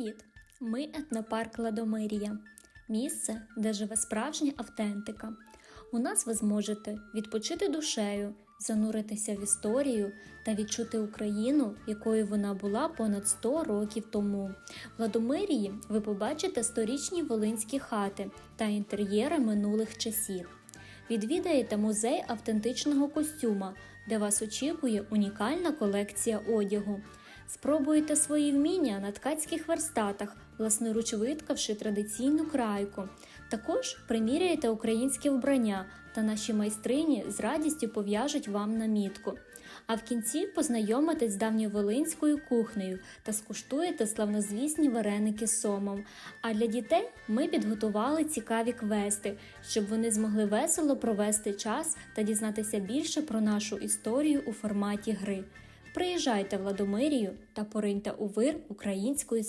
Привіт! Ми етнопарк Ладомирія. Місце, де живе справжня автентика. У нас ви зможете відпочити душею, зануритися в історію та відчути Україну, якою вона була понад 100 років тому. В Ладомирії ви побачите сторічні волинські хати та інтер'єри минулих часів. Відвідаєте музей автентичного костюма, де вас очікує унікальна колекція одягу. Спробуйте свої вміння на ткацьких верстатах, власноруч виткавши традиційну крайку. Також приміряйте українське вбрання, та наші майстрині з радістю пов'яжуть вам намітку. А в кінці познайомитесь з давньоволинською кухнею та скуштуєте славнозвісні вареники з сомом. А для дітей ми підготували цікаві квести, щоб вони змогли весело провести час та дізнатися більше про нашу історію у форматі гри. Приїжджайте в Ладомирію та пориньте у вир української